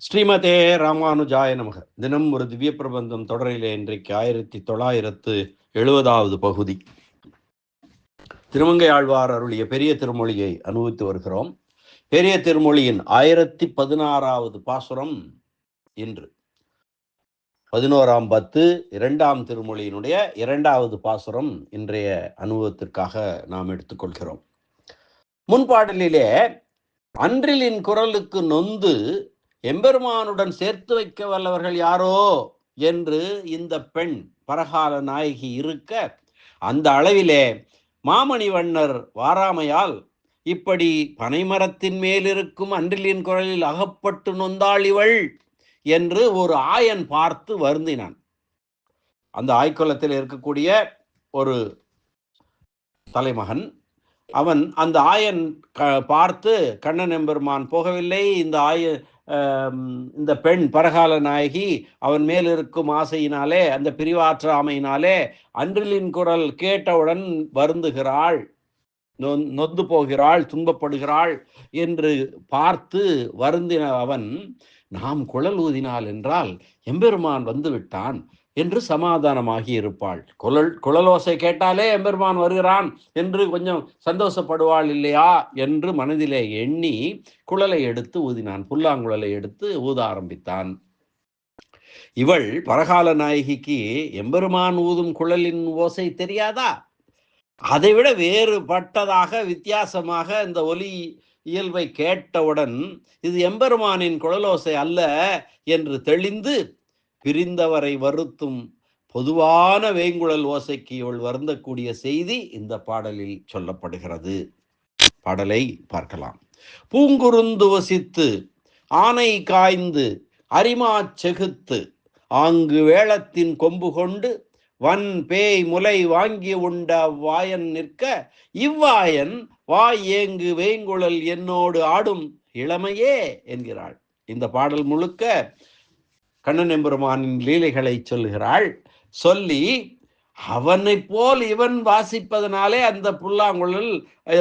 ஸ்ரீமதே ராமானுஜாய நமக. தினம் ஒரு திவ்ய பிரபந்தம் தொடரிலே இன்றைக்கு ஆயிரத்தி தொள்ளாயிரத்து எழுபதாவது பகுதி. திருமங்கை ஆழ்வார் அருளிய பெரிய திருமொழியை அனுபவித்து வருகிறோம். பெரிய திருமொழியின் ஆயிரத்தி பதினாறாவது பாசுரம் இன்று. பதினோராம் பத்து இரண்டாம் திருமொழியினுடைய இரண்டாவது பாசுரம் இன்றைய அனுபவத்திற்காக நாம் எடுத்துக்கொள்கிறோம். முன்பாடலிலே அன்றிலின் குரலுக்கு நொந்து எம்பெருமானுடன் சேர்த்து வைக்க வல்லவர்கள் யாரோ என்று இந்த பெண் பரகால நாயகி இருக்க அந்த அளவிலே மாமணிவண்ணர் வாராமையால் இப்படி பனைமரத்தின் மேல் இருக்கும் அன்றிலின் குரலில் அகப்பட்டு நொந்தாள் இவள் என்று ஒரு ஆயன் பார்த்து வருந்தினான். அந்த ஆய்க்குளத்தில் இருக்கக்கூடிய ஒரு தலைமகன் அவன் அந்த ஆயன் க பார்த்து கண்ணன் எம்பெருமான் போகவில்லை இந்த ஆய இந்த பெண் பரகால நாயகி அவன் மேல் இருக்கும் ஆசையினாலே அந்த பிரிவாற்றாமையினாலே அன்றிலின் குரல் கேட்டவுடன் வருந்துகிறாள். நொந்து போகிறாள் துன்பப்படுகிறாள் என்று பார்த்து வருந்தின அவன் நாம் குழல் ஊதினால் என்றால் எம்பெருமான் வந்து விட்டான் என்று சமாதானமாகி இருப்பாள். குழல் குழலோசை கேட்டாலே எம்பெருமான் வருகிறான் என்று கொஞ்சம் சந்தோஷப்படுவாள் இல்லையா என்று மனதிலே எண்ணி குழலை எடுத்து ஊதினான். புல்லாங்குழலை எடுத்து ஊத ஆரம்பித்தான். இவள் பரகால நாயகிக்கு எம்பெருமான் ஊதும் குழலின் ஓசை தெரியாதா? அதைவிட வேறுபட்டதாக வித்தியாசமாக இந்த ஒலி இயல்பை கேட்டவுடன் இது எம்பெருமானின் குழலோசை அல்ல என்று தெளிந்து பிரிந்தவரை வருத்தும் பொதுவான வேங்குழல் ஓசைக்கு இவள் வருந்தக்கூடிய செய்தி இந்த பாடலில் சொல்லப்படுகிறது. பாடலை பார்க்கலாம். பூங்குருந்து வசித்து ஆனை காய்ந்து அரிமா செகுத்து ஆங்கு வேளத்தின் கொம்பு கொண்டு வன் பேய் முலை வாங்கி உண்ட வாயன் நிற்க இவ்வாயன் வாய் ஏங்கு வேங்குழல் என்னோடு ஆடும் இளமையே என்கிறாள். இந்த பாடல் முழுக்க கண்ணன் எம்பெருமானின் லீலைகளை சொல்கிறாள் சொல்லி அவனை போல் இவன் வாசிப்பதனாலே அந்த புல்லாங்குழல்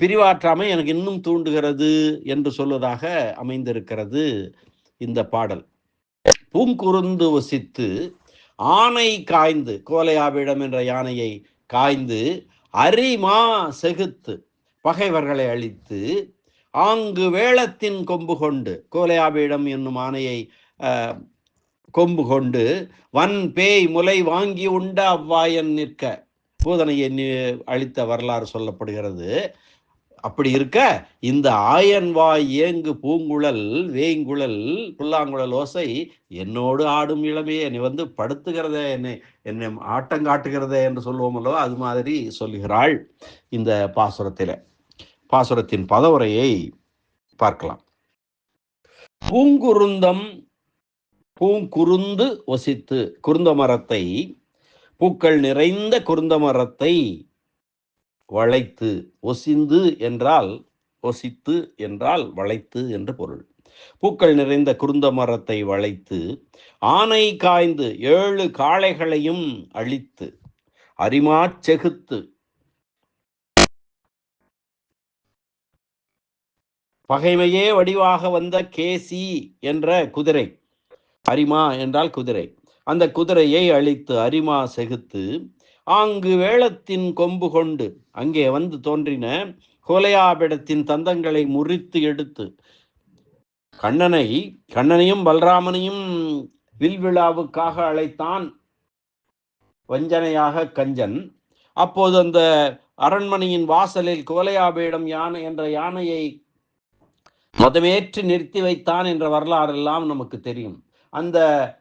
பிரிவாற்றாமை எனக்கு இன்னும் தூண்டுகிறது என்று சொல்வதாக அமைந்திருக்கிறது இந்த பாடல். பூங்குருந்து வசித்து ஆனை காய்ந்து கோலையாவிடம் என்ற யானையை காய்ந்து அரிமா செகுத்து பகைவர்களை அழித்து ஆங்கு வேளத்தின் கொம்பு கொண்டு கோலையாபீடம் என்னும் ஆணையை கொம்பு கொண்டு வன் பேய் முலை வாங்கி உண்ட அவ்வாயன் நிற்க. பூதனையை அழித்த வரலாறு சொல்லப்படுகிறது. அப்படி இருக்க இந்த ஆயன் வாய் ஏங்கு பூங்குழல் வேய்ங்குழல் புல்லாங்குழல் ஓசை என்னோடு ஆடும் இளமையே. நீ வந்து படுத்துகிறதே என்னை என்னை ஆட்டங்காட்டுகிறதே என்று சொல்லுவோம் அல்லவா அது மாதிரி சொல்லுகிறாள் இந்த பாசுரத்தில். பாசுரத்தின் பதவுரையை பார்க்கலாம். பூங்குருந்தம் பூங்குருந்து ஒசித்து குருந்த மரத்தை பூக்கள் நிறைந்த குருந்த மரத்தை வளைத்து ஒசிந்து என்றால் ஒசித்து என்றால் வளைத்து என்று பொருள். பூக்கள் நிறைந்த குருந்த மரத்தை வளைத்து ஆனை காய்ந்து ஏழு காளைகளையும் அழித்து அரிமாச் செகுத்து பகைமையே வடிவாக வந்த கேசி என்ற குதிரை. அரிமா என்றால் குதிரை. அந்த குதிரையை அழித்து அரிமா செகுத்து ஆங்கு வேளத்தின் கொம்பு கொண்டு அங்கே வந்து தோன்றின கோலையாபிடத்தின் தந்தங்களை முறித்து எடுத்து கண்ணனை கண்ணனையும் பல்ராமனையும் வில்விழாவுக்காக அழைத்தான் வஞ்சனையாக கஞ்சன். அப்போது அந்த அரண்மனையின் வாசலில் கோலையாபேடம் யானை என்ற யானையை மதமேற்று நிறுத்தி வைத்தான் என்ற வரலாறு எல்லாம் நமக்கு தெரியும். அந்த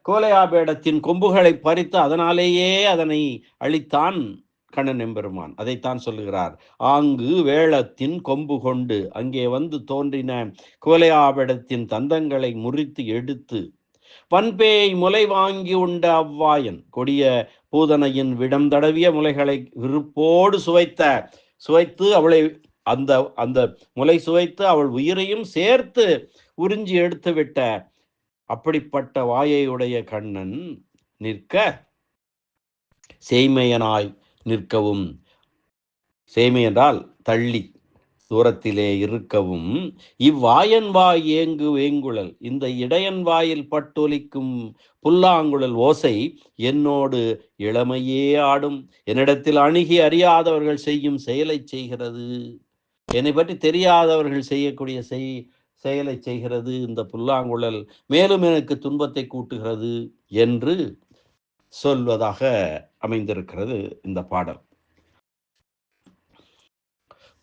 கோலையாபேடத்தின் கொம்புகளை பறித்து அதனாலேயே அதனை அழித்தான் கண்ணன் எம்பெருமான். அதைத்தான் சொல்லுகிறார். ஆங்கு வேளத்தின் கொம்பு கொண்டு அங்கே வந்து தோன்றின கோலையாபேடத்தின் தந்தங்களை முறித்து எடுத்து பண்பேய் முலை வாங்கி உண்ட அவ்வாயன் கொடிய பூதனையின் விடம் தடவிய முலைகளை விருப்போடு சுவைத்த சுவைத்து அவளை அந்த அந்த முலை சுவைத்து அவள் உயிரையும் சேர்த்து உறிஞ்சி எடுத்து விட்ட அப்படிப்பட்ட வாயையுடைய கண்ணன் நிற்க சேய்மையனாய் நிற்கவும் சேமை என்றால் தள்ளி தூரத்திலே இருக்கவும் இவ்வாயன் வாய் ஏங்கு வேங்குழல் இந்த இடையன் வாயில் பட்டொலிக்கும் புல்லாங்குழல் ஓசை என்னோடு இளமையே ஆடும். என்னிடத்தில் அணுகி அறியாதவர்கள் செய்யும் செயலை செய்கிறது. என்னை பற்றி தெரியாதவர்கள் செய்யக்கூடிய செய் செயலை செய்கிறது இந்த புல்லாங்குழல் மேலும் எனக்கு துன்பத்தை கூட்டுகிறது என்று சொல்வதாக அமைந்திருக்கிறது இந்த பாடல்.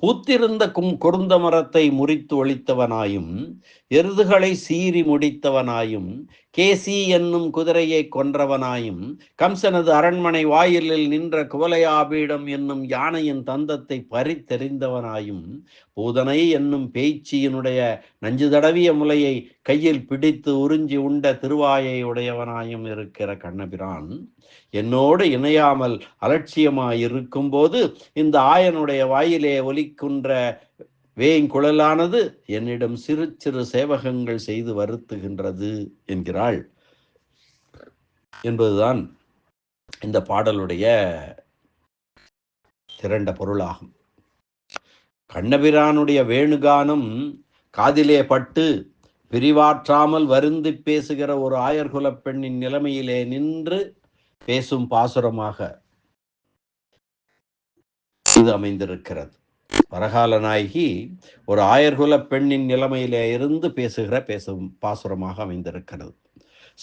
பூத்திருந்த கும் குருந்த மரத்தை முறித்து ஒழித்தவனாயும் எருதுகளை சீறி முடித்தவனாயும் கேசி என்னும் குதிரையை கொன்றவனாயும் கம்சனது அரண்மனை வாயிலில் நின்ற குவலையாபீடம் என்னும் யானையின் தந்தத்தை பறித்தெறிந்தவனாயும் பூதனை என்னும் பேச்சியினுடைய நஞ்சு தடவிய முலையை கையில் பிடித்து உறிஞ்சி உண்ட திருவாயை உடையவனாயும் இருக்கிற கண்ணபிரான் என்னோடு இணையாமல் அலட்சியமாயிருக்கும் போது இந்த ஆயனுடைய வாயிலே ஒலிக்கின்ற வேங்குழலானது என்னிடம் சிறு சிறு சேவகங்கள் செய்து வருத்துகின்றது என்கிறாள் என்பதுதான் இந்த பாடலுடைய திரண்ட பொருளாகும். கண்ணபிரானுடைய வேணுகானம் காதிலே பட்டு பிரிவாற்றாமல் வருந்தி பேசுகிற ஒரு ஆயர்குலப் பெண்ணின் நிலைமையிலே நின்று பேசும் பாசுரமாக இது அமைந்திருக்கிறது. பரகால நாயகி ஒரு ஆயர்குல பெண்ணின் நிலைமையிலே இருந்து பேசுகிற பேசும் பாசுரமாக அமைந்திருக்கிறது.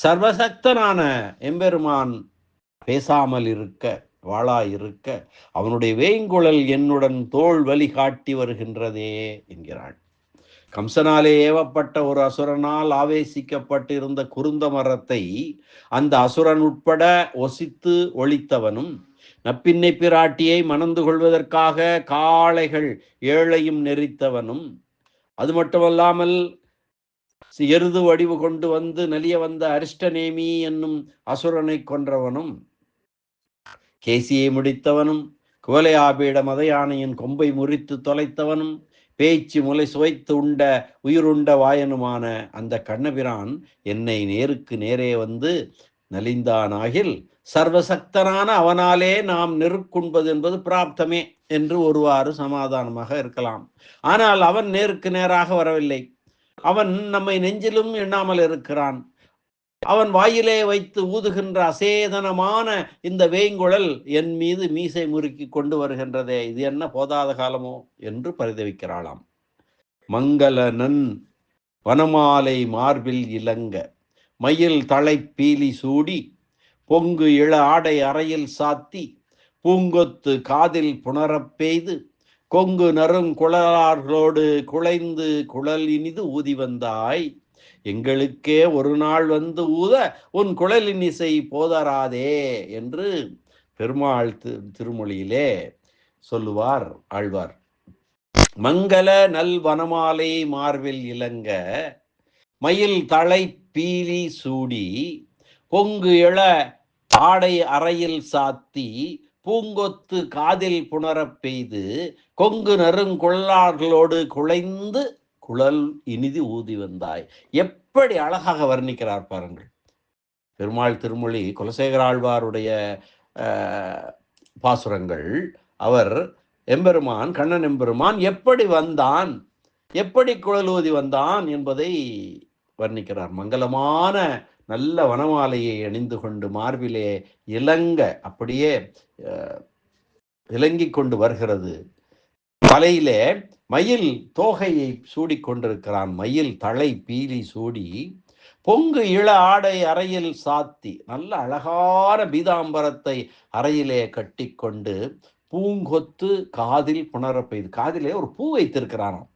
சர்வசக்தனான எம்பெருமான் பேசாமல் இருக்க வாழா இருக்க அவனுடைய வேங்குழல் என்னுடன் தோல் வழி காட்டி வருகின்றதே என்கிறாள். கம்சனாலே ஏவப்பட்ட ஒரு அசுரனால் ஆவேசிக்கப்பட்டிருந்த குருந்த மரத்தை அந்த அசுரன் உட்பட ஒசித்து ஒழித்தவனும் நப்பின்னை பிராட்டியை மணந்து கொள்வதற்காக காளைகள் ஏழையும் நெறித்தவனும். அது மட்டுமல்லாமல் எருது வடிவு கொண்டு வந்து நலிய வந்த அரிஷ்டநேமி என்னும் அசுரனை கொன்றவனும். கேசியை முடித்தவனும் குவலையாபீட மதயானையின் கொம்பை முறித்து தொலைத்தவனும் பேச்சு முலை சுவைத்து உண்ட உயிருண்ட வாயனுமான அந்த கண்ணபிரான் என்னை நேருக்கு நேரே வந்து நலிந்தானாகில் சர்வசக்தனான அவனாலே நாம் நெருக்குண்பது என்பது பிராப்தமே என்று ஒருவாறு சமாதானமாக இருக்கலாம். ஆனால் அவன் நேருக்கு நேராக வரவில்லை. அவன் நம்மை நெஞ்சிலும் எண்ணாமல் இருக்கிறான். அவன் வாயிலே வைத்து ஊதுகின்ற அசேதனமான இந்த வேங்குழல் என் மீது மீசை முறுக்கி கொண்டு வருகின்றதே. இது என்ன போதாத காலமோ என்று பரிதவிக்கிறாளாம். மங்களனன் வனமாலை மார்பில் இலங்க. மயில் தலை பீலி சூடி பொங்கு இள ஆடை அறையில் சாத்தி பூங்கொத்து காதில் புணரப் பெய்து கொங்கு நறுங்குழலார்களோடு குழைந்து குழல் இனிது ஊதி வந்தாய். எங்களுக்கே ஒரு நாள் வந்து ஊத உன் குழலின் இசை போதராதே என்று பெருமாள் திருமொழியிலே சொல்லுவார் ஆழ்வார். மங்கள நல் வனமாலை மார்பில் இலங்க மயில் தலை பீலி சூடி பொங்கு எழ ஆடை அறையில் சாத்தி பூங்கொத்து காதில் புணரப் பெய்து கொங்கு நருங்கொள்ளார்களோடு குழைந்து குழல் இனிது ஊதி வந்தாய். எப்படி அழகாக வர்ணிக்கிறார் பாருங்கள். பெருமாள் திருமொழி குலசேகர ஆழ்வாருடைய பாசுரங்கள். அவர் எம்பெருமான் கண்ணன் எம்பெருமான் எப்படி வந்தான்? எப்படி குழல் ஊதி வந்தான்? என்பதை வர்ணிக்கிறார். மங்களமான நல்ல வனமாலையை அணிந்து கொண்டு மார்பிலே இலங்க அப்படியே அஹ், இலங்கிக் கொண்டு வருகிறது. தலையிலே மயில் தோகையை சூடி கொண்டிருக்கிறான். மயில் தலை பீலி சூடி பொங்கு இள ஆடை அறையில் சாத்தி நல்ல அழகான பீதாம்பரத்தை அறையிலே கட்டிக்கொண்டு பூங்கொத்து காதில் புணர பெய்து காதிலே ஒரு பூ வைத்திருக்கிறானாம்.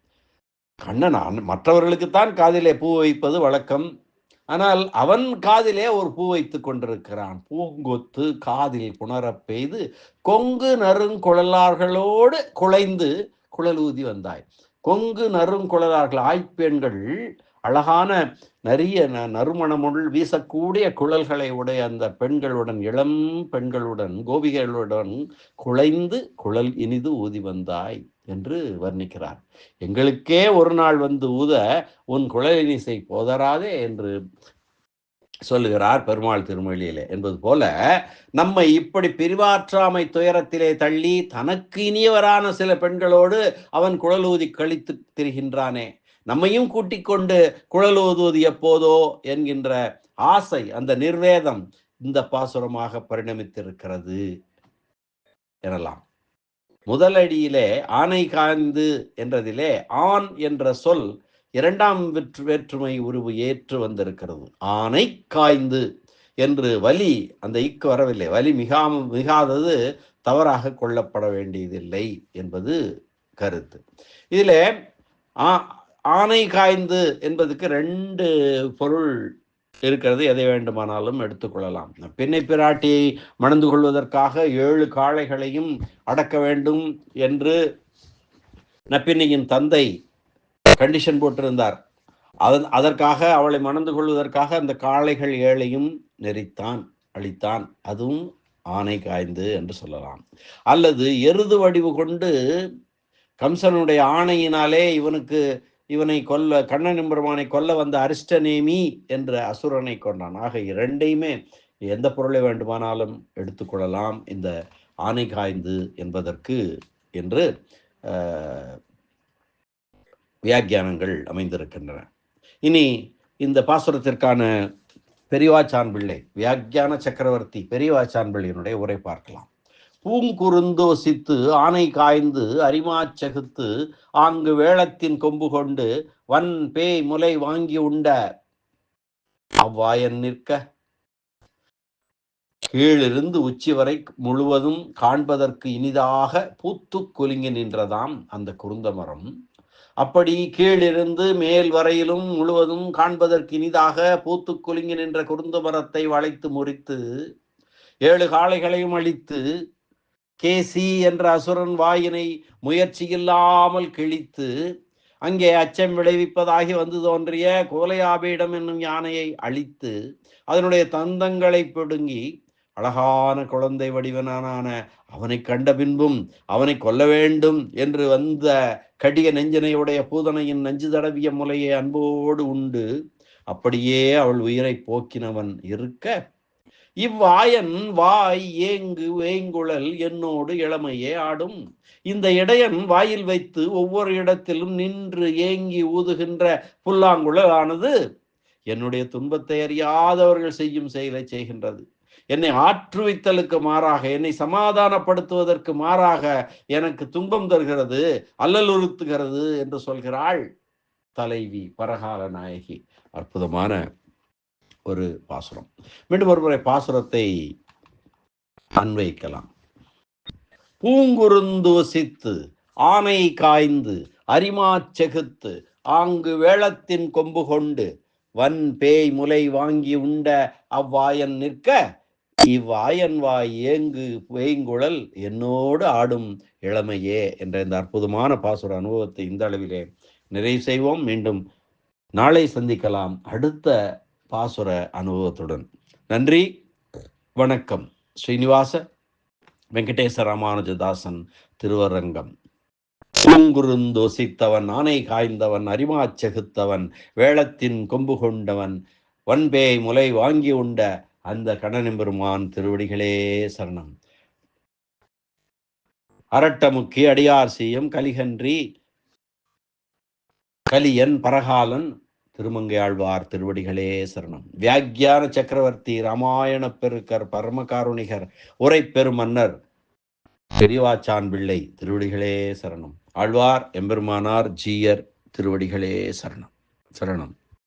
கண்ணனான் மற்றவர்களுக்குத்தான் காதிலே பூ வைப்பது வழக்கம். ஆனால் அவன் காதிலே ஒரு பூ வைத்து கொண்டிருக்கிறான். பூங்கொத்து காதில் புணரப் பெய்து கொங்கு நறுங்குழலார்களோடு குழல் குழலூதி வந்தாய். கொங்கு நறுங்குழலார்கள் ஆய்ப்பெண்கள் அழகான நிறைய ந- நறுமணமுள் வீசக்கூடிய குழல்களை உடைய அந்த பெண்களுடன் இளம் பெண்களுடன் கோபிகளுடன் குழைந்து குழல் இனிது ஊதி வந்தாய் என்று வர்ணிக்கிறார். எங்களுக்கே ஒரு நாள் வந்து ஊத உன் குழலினிசை போதராதே என்று சொல்லுகிறார் பெருமாள் திருமொழியிலே. என்பது போல நம்மை இப்படி பிரிவாற்றாமை துயரத்திலே தள்ளி தனக்கு இனியவரான சில பெண்களோடு அவன் குழலூதி கழித்து திரிகின்றானே. நம்மையும் கூட்டிக் கொண்டு குழலூதுவது எப்போதோ என்கின்ற ஆசை அந்த நிர்வேதம் இந்த பாசுரமாக பரிணமித்திருக்கிறது எனலாம். முதலடியிலே ஆனை காய்ந்து என்றதிலே ஆண் என்ற சொல் இரண்டாம் வெற்று வேற்றுமை உருவு ஏற்று வந்திருக்கிறது. ஆனை காய்ந்து என்று வலி அந்த இக்கு வரவில்லை. வலி மிகாம மிகாதது தவறாக கொள்ளப்பட வேண்டியதில்லை என்பது கருத்து. இதில் ஆனை காய்ந்து என்பதுக்கு ரெண்டு பொருள் இருக்கிறது. எதை வேண்டுமானாலும் எடுத்துக்கொள்ளலாம் பெண்ணை பிராட்டியை மணந்து கொள்வதற்காக ஏழு காளைகளையும் அடக்க வேண்டும் என்று நப்பின்னையின் தந்தை கண்டிஷன் போட்டிருந்தார். அதன் அதற்காக அவளை மணந்து கொள்வதற்காக அந்த காளைகள் ஏழையும் நெறித்தான் அளித்தான் அதுவும் ஆணை காய்ந்து என்று சொல்லலாம். அல்லது எருது வடிவு கொண்டு கம்சனுடைய ஆணையினாலே இவனுக்கு இவனை கொல்ல கண்ணன் பெருமானை கொல்ல வந்த அரிஷ்டநேமி என்ற அசுரனை கொண்டான். ஆக இரண்டையுமே எந்த பொருளை வேண்டுமானாலும் எடுத்துக்கொள்ளலாம் இந்த ஆணை காய்ந்து என்பதற்கு என்று வியாக்கியானங்கள் அமைந்திருக்கின்றன. இனி இந்த பாசுரத்திற்கான பெரியவாச்சான் பிள்ளை வியாக்கியான சக்கரவர்த்தி பெரியவாச்சான் பிள்ளையினுடைய உரை பார்க்கலாம். பூங்குறுந்தோசித்து ஆனை காய்ந்து அரிமாச்சகுத்து ஆங்கு வேளத்தின் கொம்பு கொண்டு வன் பேய் முலை வாங்கி உண்ட அவ்வாயன் நிற்க கீழிருந்து உச்சி வரை முழுவதும் காண்பதற்கு இனிதாக பூத்து குலுங்கி நின்றதாம் அந்த குருந்த மரம் அப்படி கீழிருந்து மேல் வரையிலும் முழுவதும் காண்பதற்கு இனிதாக பூத்து குலுங்கி நின்ற குருந்த மரத்தை வளைத்து முறித்து ஏழு காளைகளையும் அழித்து கேசி என்ற அசுரன் வாயினை முயற்சி இல்லாமல் கிழித்து அங்கே அச்சம் விளைவிப்பதாகி வந்து தோன்றிய கோலையாபீடம் என்னும் யானையை அழித்து அதனுடைய தந்தங்களை பிடுங்கி அழகான குழந்தை வடிவனான அவனை கண்ட பின்பும் அவனை கொல்ல வேண்டும் என்று வந்த கடிய நெஞ்சனையுடைய பூதனையின் நஞ்சு தடவிய முலையை அன்போடு உண்டு. அப்படியே அவள் உயிரை போக்கினவன் இருக்க இவ்வாயன் வாய் ஏங்கு வேங்குழல் என்னோடு இளமையே ஆடும். இந்த இடையன் வாயில் வைத்து ஒவ்வொரு இடத்திலும் நின்று ஏங்கி ஊதுகின்ற புல்லாங்குழல் ஆனது என்னுடைய துன்பத்தை அறியாதவர்கள் செய்யும் செயலை செய்கின்றது. என்னை ஆற்றுவித்தலுக்கு மாறாக என்னை சமாதானப்படுத்துவதற்கு மாறாக எனக்கு துன்பம் தருகிறது அல்லலுறுத்துகிறது என்று சொல்கிறாள் தலைவி பரகால நாயகி. அற்புதமான ஒரு பாசுரம். மீண்டும் ஒருமுறை பாசுரத்தை அன்வைக்கலாம் பூங்குருந்துவசித்து ஆனை காய்ந்து அரிமாச்செகுத்து ஆங்கு வேளத்தின் கொம்பு கொண்டு வன் பேய் முலை வாங்கி உண்ட அவ்வாயன் நிற்க இவ்வாயன் வாய் ஏங்கு வேங்குழல் என்னோடு ஆடும் இளமையே என்ற இந்த அற்புதமான பாசுர அனுபவத்தை இந்த அளவிலே நிறைவு செய்வோம். மீண்டும் நாளை சந்திக்கலாம். அடுத்த பாசுர அனுபவத்துடன். நன்றி வணக்கம். ஸ்ரீனிவாச வெங்கடேச ராமானுஜதாசன் திருவரங்கம். பூங்குருந்தோசித்தவன் ஆனை காய்ந்தவன் அரிமாச்செகுத்தவன் வேளத்தின் கொம்பு கொண்டவன் வன்பேய் முலை வாங்கி உண்ட அந்த கண்ணனெம்பெருமான் திருவடிகளே சரணம். அரட்டமுக்கி அடியார் செய்யும் கலிகன்றி கலியன் பரகாலன் திருமங்கையாழ்வார் திருவடிகளே சரணம். வியாக்கியான சக்கரவர்த்தி ராமாயண பெருக்கர் பரமகாருணிகர் உரை பெருமன்னர் பெரியவாச்சான் பிள்ளை திருவடிகளே சரணம். ஆழ்வார் எம்பெருமானார் ஜீயர் திருவடிகளே சரணம். சரணம்.